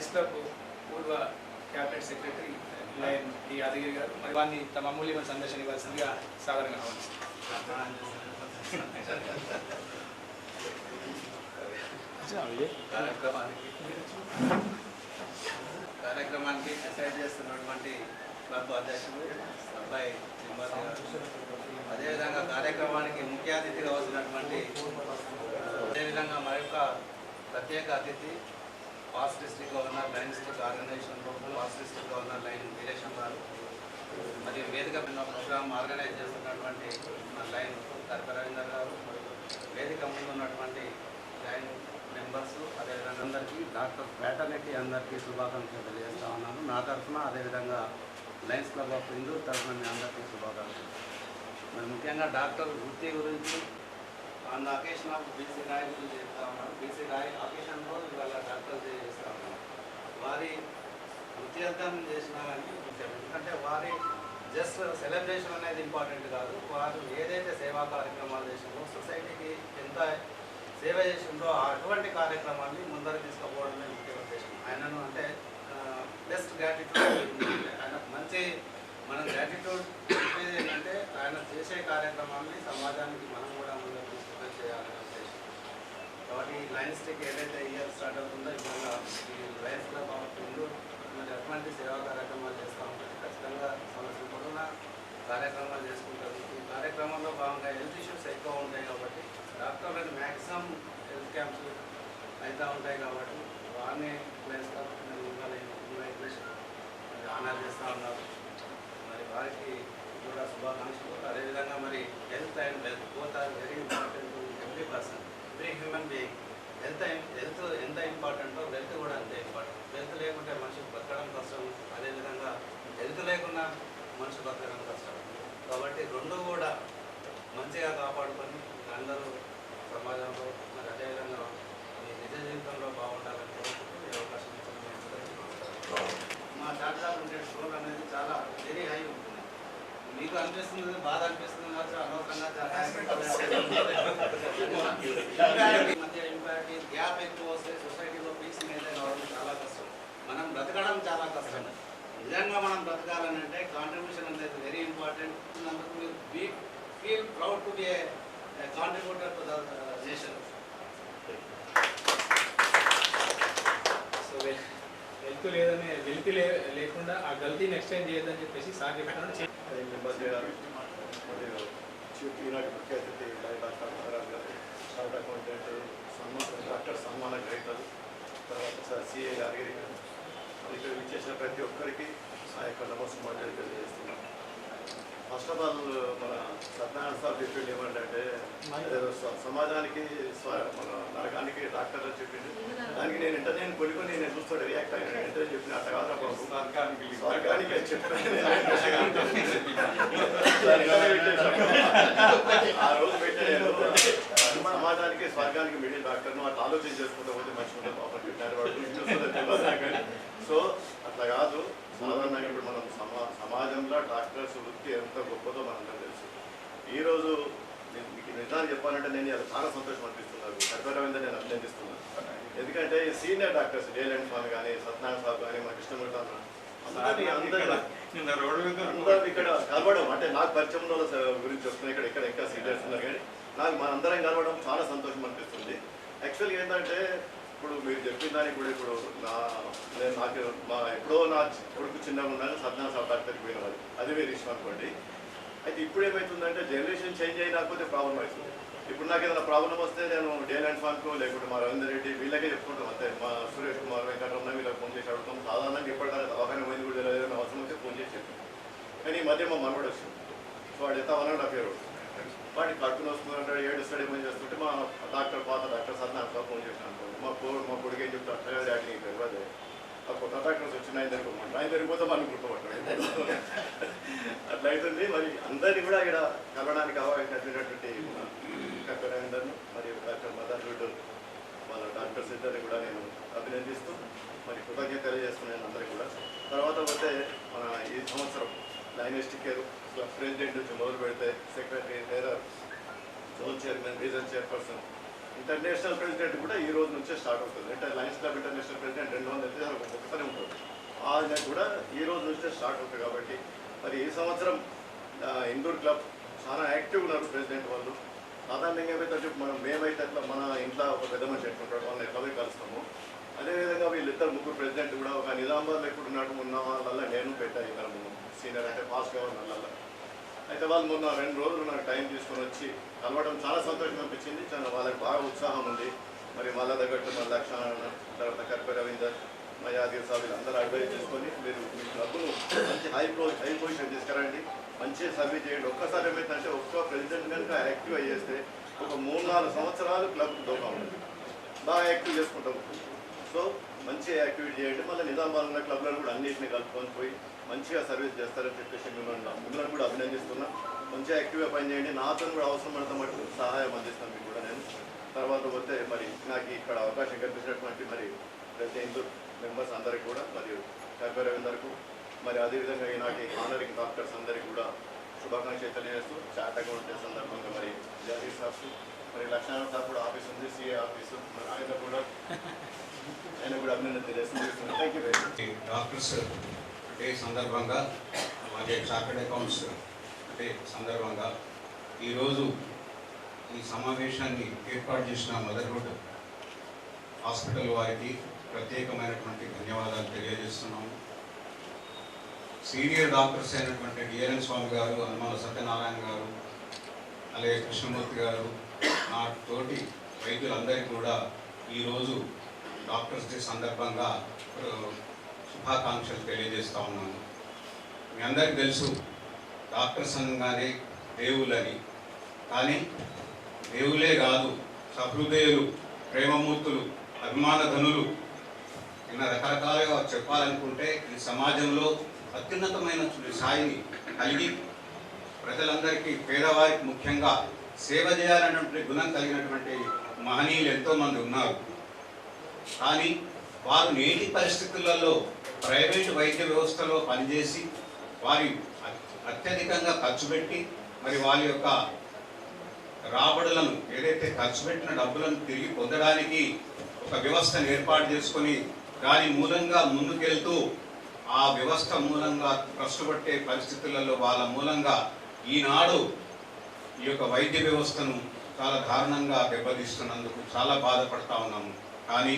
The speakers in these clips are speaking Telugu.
లయన్స్ పూర్వ cabinet secretary lion D Yadagiri గారు మరి వారిని తమ అమూల్యమైన సందర్శన ఇవ్వాల్సిందిగా సాధారణంగా కావాలి కార్యక్రమానికి డిసైడ్ చేస్తున్నటువంటి క్లబ్ అధ్యక్షుడు అబ్బాయి అదేవిధంగా కార్యక్రమానికి ముఖ్య అతిథిగా వచ్చినటువంటి అదేవిధంగా మరొక ప్రత్యేక అతిథి past district governor lion district organization was district governor lion Veeresham గారు మరియు వేదిక మీద ప్రోగ్రామ్ ఆర్గనైజ్ చేస్తున్నటువంటి మన లైన్ కరక రవీందర్ గారు వేదిక ముందు ఉన్నటువంటి లైన్ మెంబర్స్ అదేవిధంగా అందరికీ డాక్టర్ ఫ్యాటర్నిటీ అందరికీ శుభాకాంక్షలు తెలియజేస్తా ఉన్నాను. నా తరఫున అదేవిధంగా లయన్స్ క్లబ్ ఆఫ్ హిందూ తరఫున మీ అందరికీ శుభాకాంక్షలు. మరి ముఖ్యంగా డాక్టర్ వృత్తి గురించి అన్న అకేషన్ ఆఫ్ బీసీ రాయ్ గురించి చెప్తా ఉన్నాను బీసీ రాయ్ అకేషన్ రోజు ఇవాళ డాక్టర్ చేస్తా ఉన్నాను వారి వృత్తిర్థం చేసినా కానీ ఎందుకంటే వారి జస్ట్ సెలబ్రేషన్ అనేది ఇంపార్టెంట్ కాదు. వారు ఏదైతే సేవా కార్యక్రమాలు చేసిందో సొసైటీకి ఎంత సేవ చేసిందో అటువంటి కార్యక్రమాన్ని ముందర తీసుకుపోవడమే ముఖ్య ఉద్దేశం. ఆయనను అంటే బెస్ట్ గ్రాటిట్యూడ్ ఆయన మంచి మన గ్రాటిట్యూడ్ చెప్పేది ఏంటంటే ఆయన చేసే కార్యక్రమాన్ని సమాజానికి మనం కూడా ముందర తీసుకుని చేయాలనే ఉద్దేశం కాబట్టి ఏదైతే ఇయర్ స్టార్ట్ అవుతుందో ఇవాళ ఈ లైన్స్ క్లబ్ ఆఫ్ మరి అటువంటి సేవా కార్యక్రమాలు చేస్తూ ఉంటుంది ఖచ్చితంగా సమస్య పొడవునా కార్యక్రమాలు చేసుకుంటారు. ఈ కార్యక్రమంలో భాగంగా హెల్త్ ఇష్యూస్ ఎక్కువ ఉంటాయి కాబట్టి డాక్టర్లకు మ్యాక్సిమం హెల్త్ క్యాంప్స్ అవుతూ ఉంటాయి కాబట్టి వారిని లైన్స్ క్లబ్ ఆనర్ చేస్తూ ఉన్నారు. మరి వారికి కూడా శుభాకాంక్షలు. అదేవిధంగా మరి health and wealth both are very important every person every human being health health ఎంత ఇంపార్టెంటో వెల్త్ కూడా అంతే ఇంపార్టెంట్ వెల్త్ లేకుంటే మనిషి బతకడం కష్టం అదేవిధంగా హెల్త్ లేకున్నా మనిషి బతకడం కష్టం కాబట్టి రెండు కూడా మంచిగా కాపాడుకొని అందరూ సమాజంలో మరి అదేవిధంగా మీ నిజ జీవితంలో బాగుండాలని కోరుకుంటూ ఈ అవకాశం ఇచ్చిన మీ అందరికీ నమస్కారం. మా టాటా ఉండే స్కోర్ అనేది చాలా వెరీ హై ఉంటుంది మీకు అనవసరంగా ఇంపాక్ట్ మధ్య ఇంపాక్ట్ గ్యాప్ ఎక్కువ వస్తే సొసైటీలో పీస్ మెయింటైన్ అవ్వడం చాలా కష్టం. మనం బ్రతకడం చాలా కష్టం. నిజంగా మనం బ్రతకాలని అంటే కాంట్రిబ్యూషన్ అనేది వెరీ ఇంపార్టెంట్ అందుకు be feel proud to be a contributor to the nation so వెళ్తూ లేదనే వెలితి లే లేకుండా ఆ గల్తీని ఎక్స్చేంజ్ చేయొద్దని చెప్పేసి సార్ చెప్పాను చే- మెంబర్స్ గారు మరియు చీఫ్ ఈనాటి ముఖ్య అతిథి డాక్టర్ మహారాజ్ గారు చార్ట్ అకౌంటెంట్ సన్మాన డాక్టర్ సన్మాన గ్రహీతలు తర్వాత సార్ సిఏ యాదగిరి గారు ఇక్కడ విచ్చేసిన ప్రతి ఒక్కరికి ఆ యొక్క నమస్కారం తెలియజేస్తున్నాం ఫస్ట్ ఆఫ్ ఆల్ మన సత్యనారాయణ సార్ చెప్పింది ఏమంటే సమాజానికి మన నరకానికి డాక్టర్ అని చెప్పింది దానికి నేను ఇంటర్నేట్ కొనుక్కొని నేను చూస్తాడు రియాక్ట్ అయినా. వెంటనే చెప్పిన అట్ట కాదు స్వర్గానికి అని చెప్పాను ఆ రోజు పెట్టి నేను సమాజానికి స్వర్గానికి మిడిల్ డాక్టర్ను అట్లా ఆలోచన చేసుకుంటూ పోతే మంచిగా పాపం పెట్టారు వాడు కానీ. సో అట్లా కాదు. సాధారణంగా ఇప్పుడు మనం సమా సమాజంలో డాక్టర్స్ వృత్తి ఎంత గొప్పదో మనందరూ తెలుసు. ఈరోజు నేను మీకు నిజాన్ని చెప్పాలంటే నేను అది చాలా సంతోషం అనిపిస్తున్నారు కర్పరమైందని నేను అభినందిస్తున్నాను. ఎందుకంటే సీనియర్ డాక్టర్స్ డేలెండ్ స్వామి కానీ సత్యనారాయణ స్వామి కానీ మా కృష్ణమూర్తి అందరూ నిన్న రోడ్డు మీద అందరూ ఇక్కడ కలవడం అంటే నాకు పరిచయం గురించి చెప్తున్నా ఇక్కడ ఇక్కడ ఇంకా సీనియర్స్ ఉన్నారు కానీ నాకు మనందరం కలవడం చాలా సంతోషం అనిపిస్తుంది. యాక్చువల్గా ఏంటంటే ఇప్పుడు మీరు చెప్పిన దానికి కూడా ఇప్పుడు నా నేను నాకు మా ఎప్పుడో నా కొడుకు చిన్నగా ఉన్నాను సాబ్ డాక్టర్కి పోయిన వాళ్ళు అది వేరే ఇష్టం అనుకోండి. అయితే ఇప్పుడు ఏమవుతుందంటే జనరేషన్ చేంజ్ అయినాకపోతే ప్రాబ్లం అవుతుంది. ఇప్పుడు నాకు ఏదైనా ప్రాబ్లం వస్తే నేను డేల్ అండ్ ఫాన్కో లేకుంటే మా రవీందర్ రెడ్డి వీళ్ళకే చెప్పుకుంటాం అంతే. మా సురేష్ కుమార్ వెంకటరమణ వీళ్ళకి ఫోన్ చేసి అడుగుతాం. సాధారణంగా ఇప్పటిదాకా దవాఖాన పోయింది కూడా తెలియదు ఏదైనా అవసరం వస్తే ఫోన్ చేసి చెప్తాం కానీ ఈ మధ్య మా మనవడు వచ్చింది సో వాడు ఎంత వన్ అండ్ హాఫ్ ఇయర్ వాడి కట్టుకుని వస్తుందంటే ఏడు స్టడీ ఏం చేస్తుంటే మా డాక్టర్ పాత డాక్టర్ సత్యనారాయణ ఫోన్ చేసినాను మా కోడు మా కొడుకు ఏం చెప్తాడు? అట్లా తెలియదు. ఆ కొత్త డాక్టర్స్ వచ్చి ఆయన దగ్గర ఆయన దగ్గర మనం గుర్తుపట్టాడు అట్లా అవుతుంది. మరి అందరినీ కూడా ఇక్కడ కలవడానికి అవకాశమైనటువంటి కక్కరందరిని మరియు డాక్టర్ మదర్ రెడ్డి వాళ్ళ డాక్టర్స్ ఇద్దరిని కూడా నేను అభినందిస్తూ మరి కృతజ్ఞత తెలియజేస్తున్నాను అందరికీ కూడా. తర్వాత పోతే మన ఈ సంవత్సరం డైనెస్టిక్ ప్రెసిడెంట్ నుంచి మొదలు పెడితే సెక్రటరీ లేదా zone chairman region chairperson international president కూడా ఈ రోజు నుంచే స్టార్ట్ అవుతుంది. అంటే లయన్స్ క్లబ్ ఇంటర్నేషనల్ ప్రెసిడెంట్ రెండు వందల ఉంటుంది. ఆయన కూడా ఈ రోజు నుంచే స్టార్ట్ అవుతుంది కాబట్టి మరి ఈ సంవత్సరం ఇండోర్ క్లబ్ చాలా యాక్టివ్ ఉన్నారు ప్రెసిడెంట్ వాళ్ళు. సాధారణంగా ఏమైతే మనం మేమైతే అట్లా మన ఇంట్లో ఒక పెద్ద మనిషి ఎట్లుంటాడు వాళ్ళని ఎట్లా పోయి కలుస్తాము? అదేవిధంగా వీళ్ళిద్దరు ముగ్గురు ప్రెసిడెంట్ కూడా ఒక నిజామాబాద్ ఎప్పుడు ఉన్నాడు ఉన్న వాళ్ళ నేను పెట్టాను ఇద్దరు సీనియర్ అంటే పాస్ కావాలి వాళ్ళ అయితే వాళ్ళు మొన్న రెండు రోజులు నాకు టైం తీసుకొని వచ్చి కలవడం చాలా సంతోషం అనిపించింది. చాలా వాళ్ళకి బాగా ఉత్సాహం ఉంది. మరి వాళ్ళ దగ్గర మన లక్షణ తర్వాత కర్ప రవీందర్ మా యాదగిరి సాబ్ వీళ్ళందరూ అడ్వైజ్ చేసుకొని మీరు మీ క్లబ్ను మంచి హై ప్రో హై పొజిషన్ తీసుకురండి. మంచి సర్వీస్ చేయండి. ఒక్కసారి ఏమైందంటే ఒక్క ప్రెసిడెంట్ కనుక యాక్టివ్ అయ్యేస్తే ఒక మూడు నాలుగు సంవత్సరాలు క్లబ్ దూకా ఉంటుంది. బాగా యాక్టివ్ చేసుకుంటాం. సో మంచి యాక్టివిటీ చేయండి. మళ్ళీ నిజామాబాద్ ఉన్న క్లబ్లను కూడా అన్నింటినీ కలుపుకొని పోయి మంచిగా సర్వీస్ చేస్తారని చెప్పేసి మిమ్మల్ని మిమ్మల్ని కూడా అభినందిస్తున్నా. మంచిగా యాక్టివ్గా పనిచేయండి. నాతో కూడా అవసరం పడితే మటుకు సహాయం అందిస్తాను మీకు కూడా నేను. తర్వాత పోతే మరి నాకు ఇక్కడ అవకాశం కల్పించినటువంటి మరి ప్రతి హిందూ మెంబర్స్ అందరికీ కూడా మరియు కర్ప రవీందర్కు మరి అదేవిధంగా ఈనాటి ఆనరింగ్ డాక్టర్స్ అందరికీ కూడా శుభాకాంక్షలు తెలియజేస్తూ చార్ట్ అకౌంట్ సందర్భంగా మరి జారీ సార్స్ మరి లక్ష్మణ సార్ కూడా ఆఫీస్ ఉంది సిఏ ఆఫీసు మరి ఆయన కూడా ఆయన కూడా అభినందన తెలియజేస్తున్నాను thank you very much day సందర్భంగా అలాగే చార్టెడ్ అకౌంట్స్ డే సందర్భంగా ఈరోజు ఈ సమావేశాన్ని ఏర్పాటు చేసిన మదర్హుడ్ హాస్పిటల్ వారికి ప్రత్యేకమైనటువంటి ధన్యవాదాలు తెలియజేస్తున్నాము. సీనియర్ డాక్టర్స్ అయినటువంటి డిఎన్ఎన్ స్వామి గారు హనుమాన సత్యనారాయణ గారు అలాగే కృష్ణమూర్తి గారు నా తోటి వైద్యులందరికీ కూడా ఈరోజు డాక్టర్స్ డే సందర్భంగా శుభాకాంక్షలు తెలియజేస్తూ ఉన్నాను. మీ అందరికీ తెలుసు డాక్టర్ అనగానే దేవులని కానీ దేవులే కాదు సహృదయులు ప్రేమమూర్తులు అభిమాన ధనులు. ఇలా రకరకాలుగా చెప్పాలనుకుంటే ఈ సమాజంలో అత్యున్నతమైన స్థాయిని కలిగి ప్రజలందరికీ పేదవారికి ముఖ్యంగా సేవ చేయాలన్నటువంటి గుణం కలిగినటువంటి మహనీయులు ఎంతోమంది ఉన్నారు. కానీ వారు నేటి పరిస్థితులలో ప్రైవేటు వైద్య వ్యవస్థలో పనిచేసి వారి అత్యధికంగా ఖర్చు పెట్టి మరి వారి యొక్క రాబడులను ఏదైతే ఖర్చు పెట్టిన డబ్బులను తిరిగి పొందడానికి ఒక వ్యవస్థను ఏర్పాటు చేసుకొని దాని మూలంగా ముందుకెళ్తూ ఆ వ్యవస్థ మూలంగా కష్టపట్టే పరిస్థితులలో వాళ్ళ మూలంగా ఈనాడు ఈ యొక్క వైద్య వ్యవస్థను చాలా దారుణంగా దెబ్బతీస్తున్నందుకు చాలా బాధపడతా ఉన్నాము. కానీ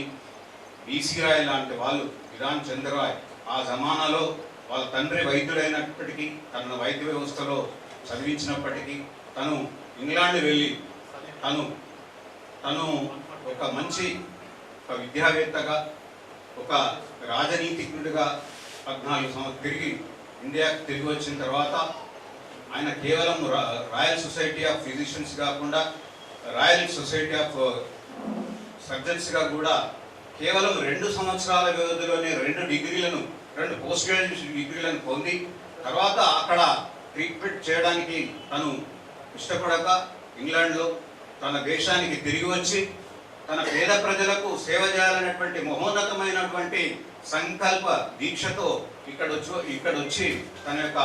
బీసీ రాయ్ లాంటి వాళ్ళు విధాన్ చంద్రరాయ్ ఆ జమానాలో వాళ్ళ తండ్రి వైద్యుడైనప్పటికీ తన వైద్య వ్యవస్థలో చదివించినప్పటికీ తను ఇంగ్లాండ్ వెళ్ళి తను తను ఒక మంచి ఒక విద్యావేత్తగా ఒక రాజనీతిజ్ఞుడిగా పద్నాలుగు సంవత్సరం తిరిగి ఇండియాకు తిరిగి వచ్చిన తర్వాత ఆయన కేవలం రా- రాయల్ సొసైటీ ఆఫ్ ఫిజిషియన్స్ కాకుండా రాయల్ సొసైటీ ఆఫ్ సర్జన్స్గా కూడా కేవలం రెండు సంవత్సరాల వ్యవధిలోనే రెండు డిగ్రీలను రెండు పోస్ట్ గ్రాడ్యుయేషన్ డిగ్రీలను పొంది తర్వాత అక్కడ ట్రీట్మెంట్ చేయడానికి తను ఇష్టపడక ఇంగ్లాండ్లో తన దేశానికి తిరిగి వచ్చి తన పేద ప్రజలకు సేవ చేయాలనేటువంటి మహోన్నతమైనటువంటి సంకల్ప దీక్షతో ఇక్కడ వచ్చి ఇక్కడ వచ్చి తన యొక్క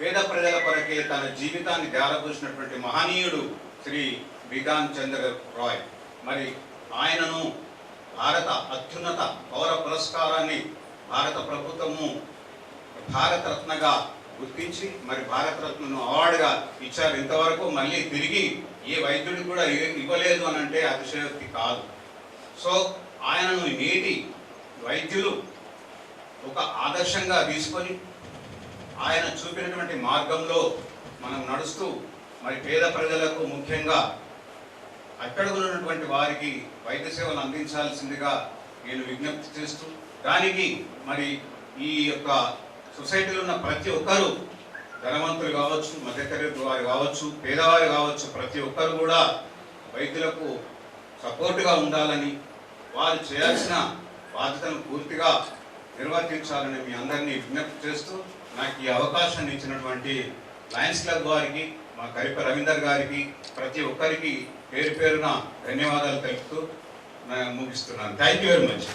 పేద ప్రజల కొరకే తన జీవితాన్ని ధారపోసినటువంటి మహనీయుడు శ్రీ విధాన్ చంద్ర రాయ్. మరి ఆయనను భారత అత్యున్నత పౌర పురస్కారాన్ని భారత ప్రభుత్వము భారతరత్నగా గుర్తించి మరి భారతరత్నను అవార్డుగా ఇచ్చారు. ఇంతవరకు మళ్ళీ తిరిగి ఏ వైద్యుడు కూడా ఇవ్వలేదు అని అంటే అతిశయోక్తి కాదు. సో ఆయనను నేటి వైద్యులు ఒక ఆదర్శంగా తీసుకొని ఆయన చూపినటువంటి మార్గంలో మనం నడుస్తూ మరి పేద ప్రజలకు ముఖ్యంగా అక్కడ ఉన్నటువంటి వారికి వైద్య సేవలు అందించాల్సిందిగా నేను విజ్ఞప్తి చేస్తూ దానికి మరి ఈ యొక్క సొసైటీలో ఉన్న ప్రతి ఒక్కరూ ధనవంతులు కావచ్చు మధ్యతరగతి వారు కావచ్చు పేదవారు కావచ్చు ప్రతి ఒక్కరు కూడా వైద్యులకు సపోర్టుగా ఉండాలని వారు చేయాల్సిన బాధ్యతను పూర్తిగా నిర్వర్తించాలని మీ అందరినీ విజ్ఞప్తి చేస్తూ నాకు ఈ అవకాశాన్ని ఇచ్చినటువంటి లయన్స్ క్లబ్ వారికి మా కరిప రవీందర్ గారికి ప్రతి ఒక్కరికి పేరు పేరున ధన్యవాదాలు తెలుపుతూ ముగిస్తున్నాను. Thank you very much